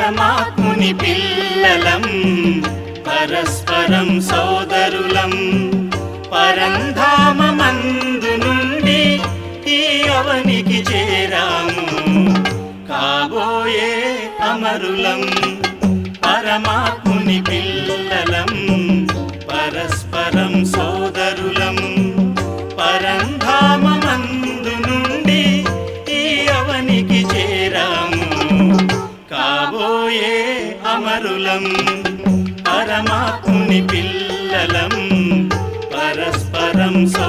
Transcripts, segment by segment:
పరమాత్ముని పిల్లలం పరస్పరం సోదరులం. పరంధామందు నుండి ఈ అవనికి చేరాము. కాబోయే అమరులం పరమాత్ముని పిల్ల అమరులం పరమాత్ముని పిల్లలం పరస్పరం సో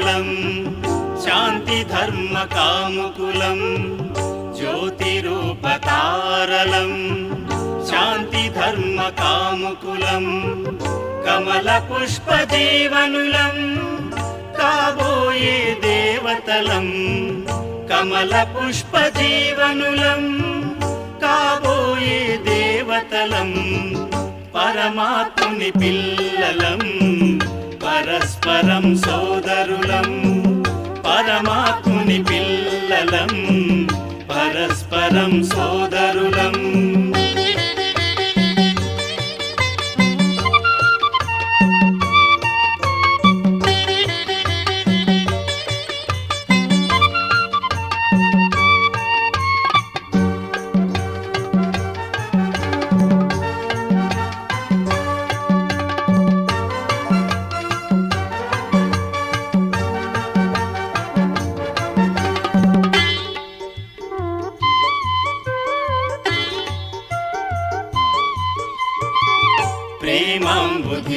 మంగళం శాంతి ధర్మ కాముకులం జ్యోతిరూపతారలం శాంతి ధర్మ కాముకులం కమల పుష్ప జీవనులం కాబోయే దేవతలం కమల పుష్ప జీవనులం కాబోయే దేవతలం పరమాత్ముని పిల్లలం. పరస్పరం సోదరులం పరమాత్ముని పిల్లలం పరస్పరం సోదరులం.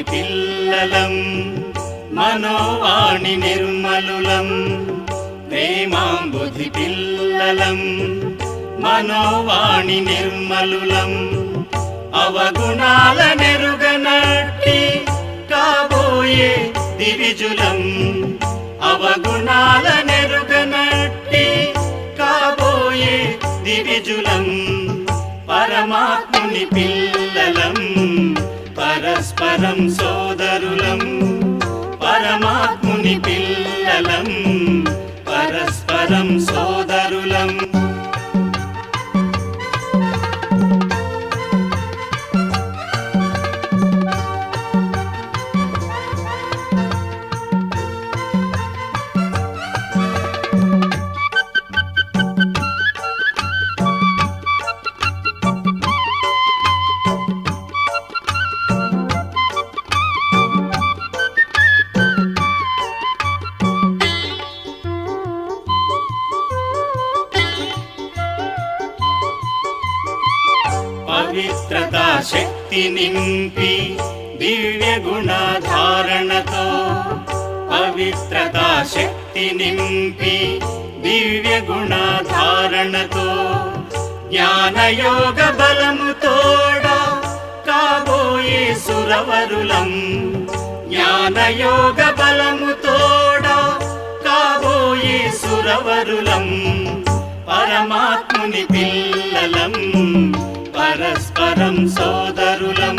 ప్రేమాంబుధి పిల్లలం మనోవాణి నిర్మలులం ప్రేమాంబుధి పిల్లలం మనోవాణి నిర్మలులం. అవగుణాల నెరుగనట్టి కాబోయే దివిజులం. అవగుణాల నెరుగనట్టి కాబోయే దివిజులం. పరమాత్ముని పిల్లలం. పరస్పరం సోదరులం పరమాత్ముని పిల్లలం. పవిత్రతా శక్తి నింపి దివ్య గుణధారణతో పవిత్రతా శక్తి నింపి దివ్య గుణధారణతో జ్ఞానయోగ బలము తోడా కాబోయే సురవరులం. జ్ఞానయోగ బలము తోడా కాబోయే సురవరులం. పరమాత్ముని పిల్లలం. పరస్పరం సోదరులం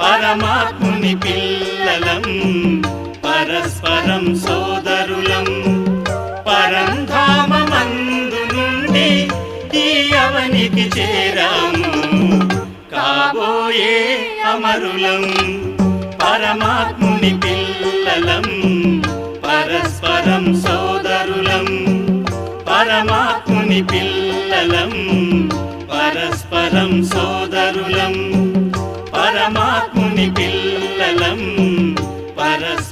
పరమాత్ముని పిల్లలం పరస్పరం సోదరులం. పరం పరంధామమందు నుండి ఈ అవనికి చేరాము కాబోయే అమరులం పరమాత్ముని పిల్లలం పరస్పరం సోదరులం పరమాత్ముని పిల్లలం. పరస్పరం సోదరులం పరమాత్ముని పిల్లలం పరస్పరం